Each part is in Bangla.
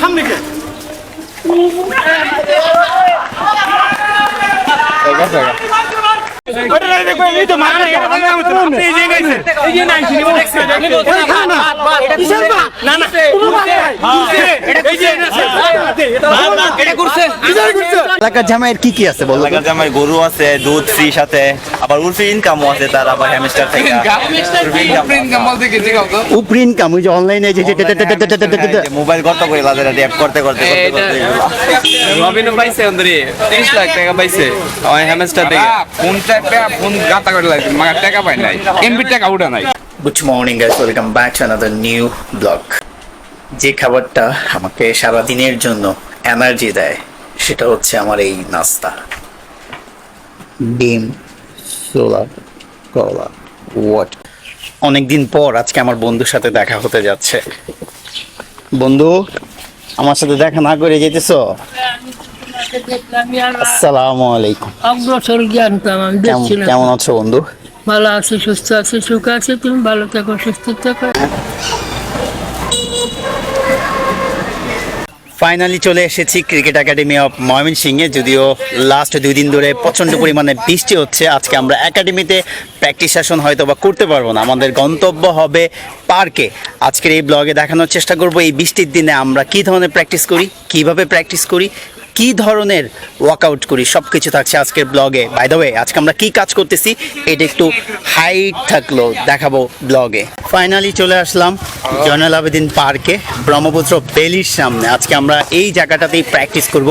সামনে কে এলাকার জামাইয়ের কি কি আছে বলো? জামাই গরু আছে দুধ ফ্রি সাথে। আবার ইনকামও আছে তার আবার হ্যামস্টার থেকে। উপরি ইনকাম ওই যে অনলাইনে যে মোবাইল করতে করে লাদের করতে করতে রবিনও পাইছে অন্দরে 30 লাখ টাকা পাইছে। ওই হ্যামস্টার থেকে। ফোন ফোন গাতা করে লাগছে টাকা পাই নাই। এমবি টাকা নাই। Good morning guys welcome back to another new blog যে খাবারটা আমাকে সারা দিনের জন্য এনার্জি দেয় সেটা হচ্ছে আমার এই নাস্তা। ডিম। সোলা কলা ওয়াট অনেকদিন পর আজকে আমার বন্ধুর সাথে দেখা হতে যাচ্ছে। বন্ধু আমার সাথে দেখা না করে যেতেছো? আসসালামু আলাইকুম। অগ্রসর জানতাম আমি দেখছিলাম কেমন আছো বন্ধু? ভালো আছে সুস্থ আছে সুখ আছে তুমি ভালো থাকো সুস্থ থাকো। ফাইনালি চলে এসেছি ক্রিকেট একাডেমি অফ ময়মনসিংহে, যদিও লাস্ট দুই দিন ধরে প্রচণ্ড পরিমাণে বৃষ্টি হচ্ছে। আজকে আমরা একাডেমিতে প্র্যাকটিস সেশন হয়তো বা করতে পারব না। আমাদের গন্তব্য হবে পার্কে। আজকের এই ব্লগে দেখানোর চেষ্টা করব এই বৃষ্টির দিনে আমরা কি ধরনের প্র্যাকটিস করি, কীভাবে প্র্যাকটিস করি কি ধরনের ওয়ার্কআউট করি? সব কিছু থাকছে আজকের ব্লগে বাই ওয়ে আজকে আমরা কি কাজ করতেছি, এটা একটু হাইট থাকল, দেখাবো ব্লগে ফাইনালি চলে আসলাম জয়নাল আবেদিন পার্কে ব্রহ্মপুত্র বেলির সামনে। আজকে আমরা এই জায়গাটাতেই প্র্যাকটিস করব।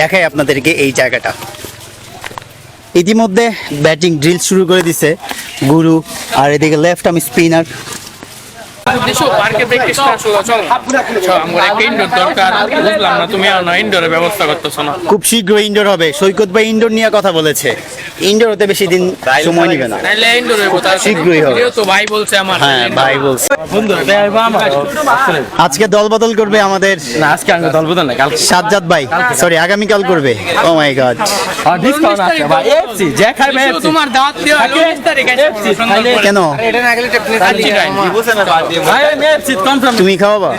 দেখাই আপনাদেরকে এই জায়গাটা। ইতিমধ্যে ব্যাটিং ড্রিল শুরু করে দিছে গুরু, আর এদিকে লেফট আমি স্পিনার খুব শীঘ্র ইনডোর হবে। সৈকত ভাই ইনডোর নিয়ে কথা বলেছে। ইনডোর হতে বেশি দিন সময় নেবে না। শীঘ্রই হবে। ভাই বলছে আমার। হ্যাঁ ভাই বলছে। আজকে দল বদল করবে আমাদের না আজকে আমি দল বদল না কালকে। সাজ্জাদ ভাই। সরি আগামীকাল করবে। ও মাই গড ডিসকাউন্ট আছে ভাই এফসি যে খাইবে এফসি তোমার দাওয়াত দিও 19 তারিখ এফসি কেন? ভাই আমি এফসি কনফার্ম তুমি খাওয়াবা?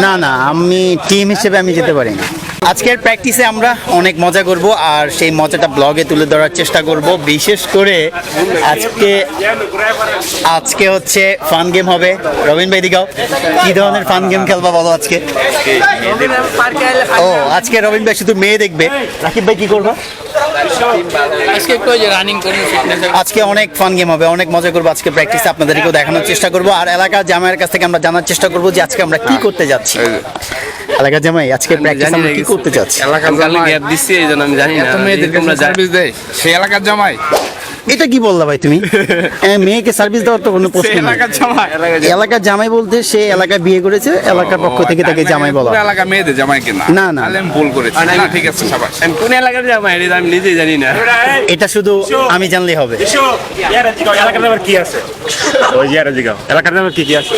না না আমি টিম হিসেবে আমি যেতে পারি না। আজকের প্র্যাকটিসে আমরা অনেক মজা করব আর সেই মজাটা ব্লগে তুলে ধরার চেষ্টা করব। বিশেষ করে আজকে আজকে হচ্ছে ফান গেম হবে। রবীন ভাই দিগাও কি ধরনের ফান গেম খেলবা বলো আজকে? ও আজকে রবিন ভাই শুধু মেয়ে দেখবে। রাকিব ভাই কি করব? আজকে একটু ওই যে রানিং করব ফিটনেস আজকে অনেক ফান গেম হবে অনেক মজা করব আজকে প্র্যাকটিসে আপনাদেরকেও দেখানোর চেষ্টা করব। আর এলাকার জামাইয়ের কাছ থেকে আমরা জানার চেষ্টা করব যে আজকে আমরা কি করতে যাচ্ছি। এলাকার জামাই আজকে প্র্যাকটিস আমরা কি করতে চাচ্ছি? এলাকার কালকে জামাই গ্যাপ দিছি এই জন্য আমি জানি না। এত তোমরা সার্ভিস দেয়। সেই এলাকার জামাই। এটা কি বললা ভাই তুমি? মেয়েকে সার্ভিস দেওয়ার তো কোনো প্রশ্ন নেই। এলাকার জামাই। এলাকার জামাই। বলতে সে এলাকায় বিয়ে করেছে এলাকার পক্ষ থেকে তাকে জামাই বলা এলাকা মেয়েদের জামাই কিনা না, না, তাহলে আমি ভুল করেছি। না ঠিক আছে সবাই আমি কোন এলাকার যাব এটা আমি নিজেই জানি না। এটা শুধু আমি জানলেই হবে। এলাকার আবার কি আছে? ওই যে জিগাও। এলাকার নামে কি কি আছে?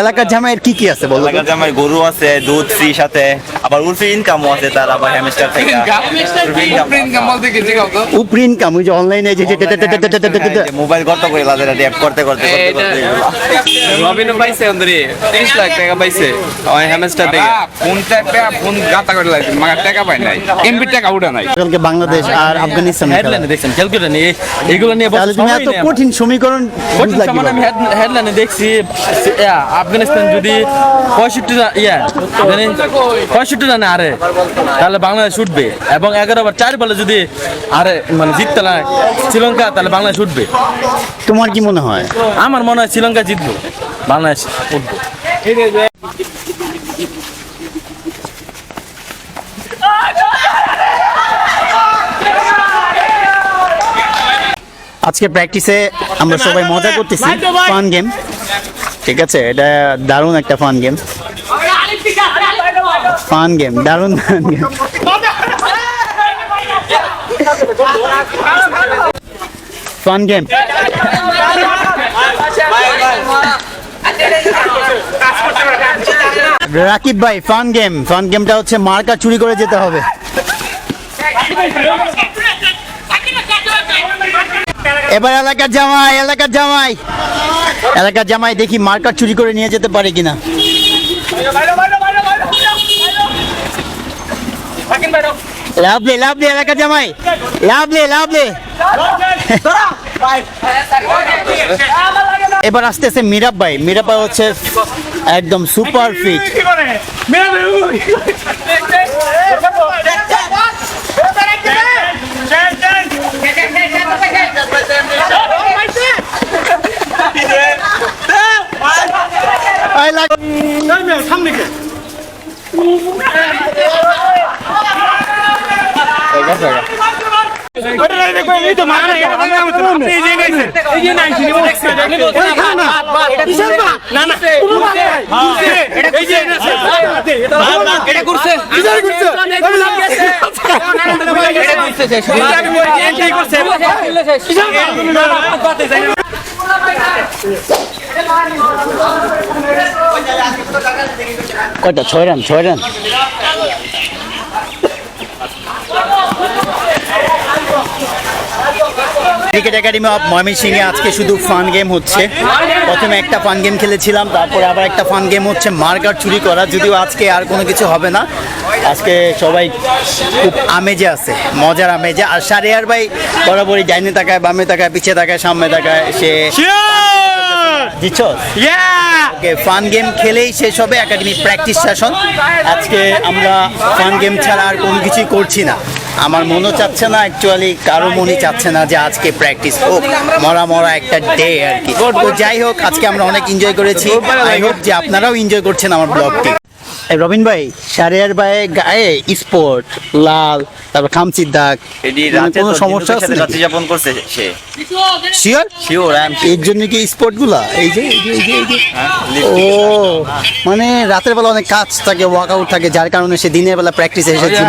এলাকার জামাইয়ের কি কি আছে বলো এলাকার জামাই গরু আছে দুধ ফ্রি সাথে। আবার উর্ফি ইনকামও আছে তার আবার হ্যামস্টার থেকে। ইনকাম বলতে কি জিগাও তো। উপরি ইনকাম ওই যে অনলাইনে মোবাইল গত করে লাদের ট্যাপ করতে করতে রবিনও পাইছে অন্দরি 30 লাখ টাকা পাইছে ওই হ্যামস্টার থেকে ফোন ট্যাপে ফোন গাতা করে লাগছে মাগা টাকা পাই নাই এমবি টাকা উড়া নাই কালকে বাংলাদেশ আর আফগানিস্তান হেডলাইনে দেখছেন ক্যালকুলেটর নিয়ে এগুলো নিয়ে তাহলে তুমি এত কঠিন সমীকরণ কঠিন সমান আমি হেডলাইনে দেখছি আফগানিস্তান যদি 65 রান ইয়া জানেন 65 রানে আরে তাহলে বাংলাদেশ উঠবে এবং 11 ওভার 4 বলে যদি আরে মানে জিততে লাগে শ্রীলঙ্কা তাহলে বাংলাদেশ উঠবে। তোমার কি মনে হয়? আমার মনে হয় শ্রীলঙ্কা জিতবো। বাংলাদেশ উঠবো। আজকে প্র্যাকটিসে আমরা সবাই মজা করতেছি ফান গেম ঠিক আছে এটা দারুণ একটা ফান গেম ফান গেম দারুণ fun game fun game Rakib ভাই ফান গেম ফান গেমটা হচ্ছে মার্কা চুরি করে যেতে হবে। এবার এলাকার জামাই এলাকার জামাই। এলাকার জামাই দেখি মার্কার চুরি করে নিয়ে যেতে পারে কিনা। লাভলি লাভলি এলাকা জামাই। লাভলি লাভলি এবার আসতেছে মিরাব ভাই। মিরাব ভাই হচ্ছে একদম সুপার ফিট কয়টা? ছয় রান ছয় রান। ক্রিকেট একাডেমি অফ ময়মনসিংহে আজকে শুধু ফান গেম হচ্ছে। প্রথমে একটা ফান গেম খেলেছিলাম তারপরে আবার একটা ফান গেম হচ্ছে মার্কার চুরি করা যদিও আজকে আর কোনো কিছু হবে না। আজকে সবাই খুব আমেজে আছে মজার আমেজে। আর সারিয়ার ভাই বরাবরই ডাইনে তাকায় বামে তাকায় পিছিয়ে তাকায় সামনে তাকায় সে দিচ্ছ? ওকে ফান গেম খেলেই শেষ হবে একাডেমি প্র্যাকটিস সেশন আজকে আমরা ফান গেম ছাড়া আর কোনো কিছুই করছি না। আমার মনও চাচ্ছে না অ্যাকচুয়ালি কারও মনই চাচ্ছে না যে আজকে প্র্যাকটিস হোক মরা মরা একটা ডে আর কি। তো যাই হোক আজকে আমরা অনেক এনজয় করেছি। আই হোপ যে আপনারাও এনজয় করছেন আমার ব্লগটি রবিন ভাই সারিয়ার ভাই গায়ে স্পোর্ট লাল তারপর খামচির দাগ। কোনো সমস্যা আছে রাত্রি যাপন করছে সে। শিওর শিওর আই এম এর জন্য কি স্পোর্টগুলা এই যে এই যে এই যে এই যে। ও মানে রাতের বেলা অনেক কাজ থাকে ওয়ার্কআউট থাকে যার কারণে সে দিনের বেলা প্র্যাকটিস এসেছে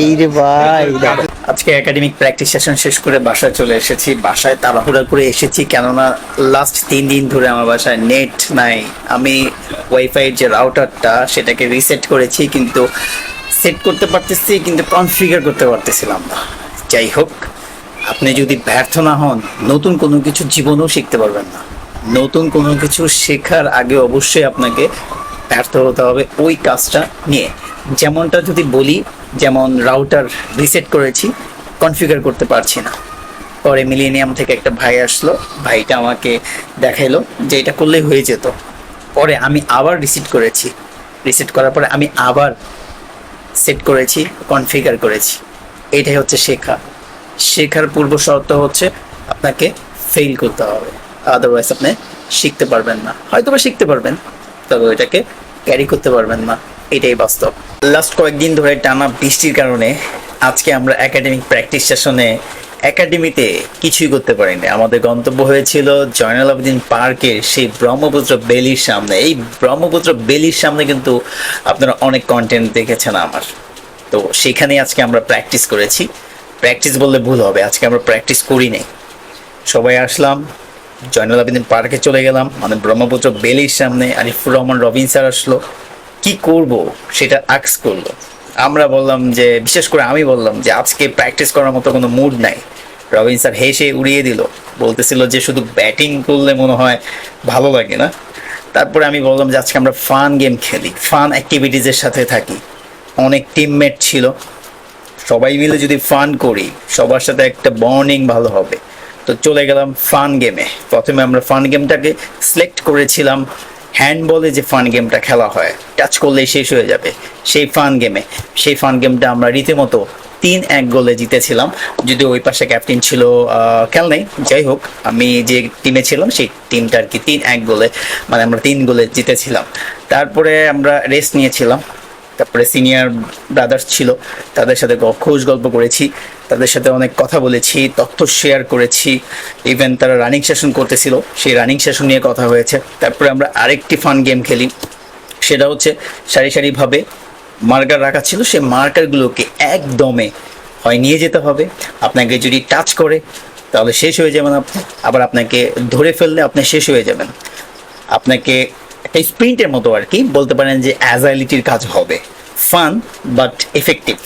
এই রে ভাই আজকে একাডেমিক প্র্যাকটিস সেশন শেষ করে বাসায় চলে এসেছি। বাসায় তাড়াহুড়া করে এসেছি কেননা লাস্ট তিন দিন ধরে আমার বাসায় নেট নাই। আমি ওয়াইফাই যে রাউটারটা সেটাকে রিসেট করেছি, কিন্তু সেট করতে পারতেছি, কিন্তু কনফিগার করতে পারতেছিলাম না। যাই হোক, আপনি যদি ব্যর্থ না হন, নতুন কোনো কিছু জীবনেও শিখতে পারবেন না। নতুন কোনো কিছু শেখার আগে অবশ্যই আপনাকে ব্যর্থ হতে হবে ওই কাজটা নিয়ে। যেমনটা যদি বলি, যেমন রাউটার রিসেট করেছি কনফিগার করতে পারছি না। পরে মিলেনিয়াম থেকে একটা ভাই আসলো, ভাইটা আমাকে দেখাইলো যে এটা করলেই হয়ে যেত। পরে আমি আবার রিসিট করেছি। রিসিট করার পরে আমি আবার সেট করেছি কনফিগার করেছি। এটাই হচ্ছে শেখা। শেখার পূর্ব শর্ত হচ্ছে আপনাকে ফেল করতে হবে। আদারওয়াইজ আপনি শিখতে পারবেন না। হয়তো বা শিখতে পারবেন, তবে ওইটাকে ক্যারি করতে পারবেন না। এটাই বাস্তব। লাস্ট কয়েকদিন ধরে টানা বৃষ্টির কারণে আজকে আমরা একাডেমিক প্র্যাকটিস সেশনে একাডেমিতে কিছুই করতে পারিনি। আমাদের গন্তব্য হয়েছিল জয়নাল আবেদিন পার্কের সেই ব্রহ্মপুত্র বেলির সামনে। এই ব্রহ্মপুত্র বেলির সামনে কিন্তু আপনারা অনেক কন্টেন্ট দেখেছেন আমার। তো সেখানেই আজকে আমরা প্র্যাকটিস করেছি। প্র্যাকটিস বললে ভুল হবে, আজকে আমরা প্র্যাকটিস করি নাই। সবাই আসলাম, জয়নাল আবেদিন পার্কে চলে গেলাম মানে ব্রহ্মপুত্র বেলির সামনে আরিফুর রহমান রবিন স্যার আসলো। কি করব? সেটা আক্স করল। আমরা বললাম যে, বিশেষ করে আমি বললাম যে, আজকে প্র্যাকটিস করার মতো কোনো মুড নাই। রবিন স্যার হেসে উড়িয়ে দিল। বলতেছিল যে শুধু ব্যাটিং করলে মনে হয় ভালো লাগে না। তারপরে আমি বললাম যে আজকে আমরা ফান গেম খেলি। ফান অ্যাক্টিভিটিজের সাথে থাকি। অনেক টিমমেট ছিল। সবাই মিলে যদি ফান করি, সবার সাথে একটা বর্নিং ভালো হবে। তো চলে গেলাম ফান গেমে। প্রথমে আমরা ফান গেমটাকে সিলেক্ট করেছিলাম। হ্যান্ডবলে যে ফান গেমটা খেলা হয় টাচ করলেই শেষ হয়ে যাবে। সেই ফান গেমে। সেই ফান গেমটা আমরা রীতিমতো তিন এক গোলে জিতেছিলাম। যদি ওই পাশে ক্যাপ্টেন ছিল খেয়াল নেই যাই হোক, আমি যে টিমে ছিলাম, সেই টিমটা আর কি তিন এক গোলে মানে আমরা তিন গোলে জিতেছিলাম। তারপরে আমরা রেস্ট নিয়েছিলাম। তারপরে সিনিয়র ব্রাদার্স ছিল, তাদের সাথে খোঁজ গল্প করেছি, তাদের সাথে অনেক কথা বলেছি, তথ্য শেয়ার করেছি। ইভেন তারা রানিং সেশন করতেছিল, সেই রানিং সেশন নিয়ে কথা হয়েছে। তারপরে আমরা আরেকটি ফান গেম খেলি, সেটা হচ্ছে সারি সারিভাবে মার্কার রাখা ছিল সেই মার্কারগুলোকে একদমে, হয় নিয়ে যেতে হবে। আপনাকে যদি টাচ করে, তাহলে শেষ হয়ে যাবেন আপনি আবার আপনাকে ধরে ফেললে আপনি শেষ হয়ে যাবেন। আপনাকে একটা স্প্রিন্টের মতো আর কি, বলতে পারেন যে অ্যাজাইলিটির কাজ হবে। Fun, but effective.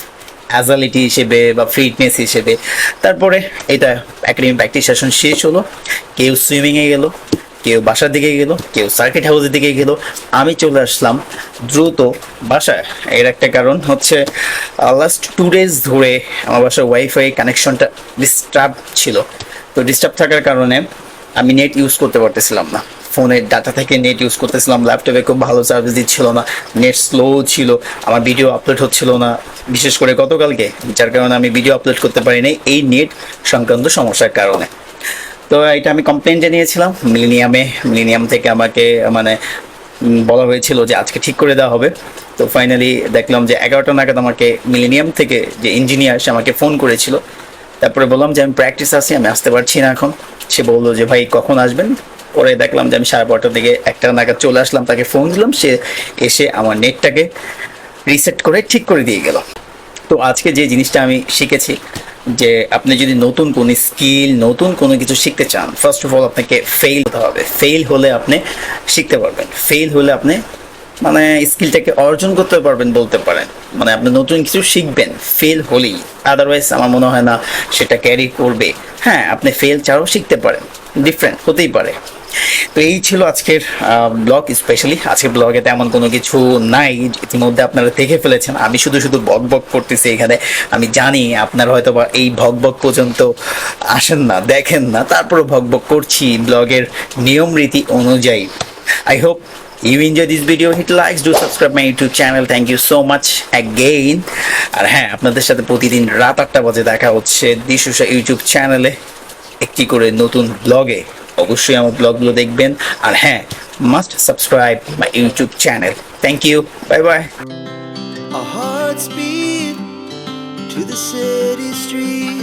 অ্যাজালিটি হিসেবে বা ফিটনেস হিসেবে। তারপরে এটা একাডেমি প্র্যাকটিস সেশন শেষ হলো। কেউ সুইমিংয়ে গেল। কেউ বাসার দিকে গেল, কেউ সার্কিট হাউসের দিকে গেল। আমি চলে আসলাম দ্রুত বাসায়। এর একটা কারণ হচ্ছে লাস্ট টু ডেজ ধরে আমার বাসার ওয়াইফাই কানেকশনটা ডিস্টার্ব ছিল। তো ডিস্টার্ব থাকার কারণে আমি নেট ইউজ করতে পারতেছিলাম না। ফোনের ডাটা থেকে নেট ইউজ করতেছিলাম ল্যাপটপে খুব ভালো সার্ভিস দিচ্ছিল না নেট স্লো ছিল, আমার ভিডিও আপলোড হচ্ছিল না। বিশেষ করে গতকালকে, যার কারণে আমি ভিডিও আপলোড করতে পারিনি এই নেট সংক্রান্ত সমস্যার কারণে। তো এটা আমি কমপ্লেন জানিয়েছিলাম। মিলিনিয়ামে মিলিনিয়াম থেকে আমাকে মানে বলা হয়েছিল যে আজকে ঠিক করে দেওয়া হবে। তো ফাইনালি দেখলাম যে এগারোটা নাগাদ আমাকে মিলিনিয়াম থেকে যে ইঞ্জিনিয়ার সে আমাকে ফোন করেছিল। তারপরে বললাম যে, আমি প্র্যাকটিস আছি, আমি আসতে পারছি না এখন। সে বলল যে, ভাই, কখন আসবেন? পরে দেখলাম যে, আমি সাড়ে বারোটার দিকে একটা নাগাদ চলে আসলাম, তাকে ফোন দিলাম। সে এসে আমার নেটটাকে রিসেট করে ঠিক করে দিয়ে গেল। তো আজকে যে জিনিসটা আমি শিখেছি যে আপনি যদি নতুন কোনো স্কিল, নতুন কোনো কিছু শিখতে চান ফার্স্ট অফ অল আপনাকে ফেল হতে হবে। ফেল হলে আপনি শিখতে পারবেন। ফেল হলে আপনি মানে স্কিলটাকে অর্জন করতে পারবেন বলতে পারেন। মানে আপনি নতুন কিছু শিখবেন ফেল হলেই। আদারওয়াইজ আমার মনে হয় না সেটা ক্যারি করবে। হ্যাঁ আপনি ফেল ছাড়াও শিখতে পারেন। ডিফারেন্ট হতেই পারে। তো এই ছিল আজকের ব্লগ স্পেশালি আজকের ব্লগে তেমন কোনো কিছু নাই। ইতিমধ্যে আপনারা দেখে ফেলেছেন। আমি শুধু শুধু বক বক করতেছি এখানে। আমি জানি আপনারা হয়তো বা এই ভক বক পর্যন্ত আসেন না, দেখেন না। তারপরে ভক বক করছি ব্লগের নিয়ম রীতি অনুযায়ী। I hope you enjoy this video hit likes do subscribe my YouTube channel thank you so much again আর হ্যাঁ আপনাদের সাথে প্রতিদিন রাত আটটা বাজে দেখা হচ্ছে দিশুষা ইউটিউব চ্যানেলে একটি করে নতুন ব্লগে অবশ্যই আমার ব্লগগুলো দেখবেন। আর হ্যাঁ must subscribe my YouTube channel thank you bye bye Our hearts beat to the city streets.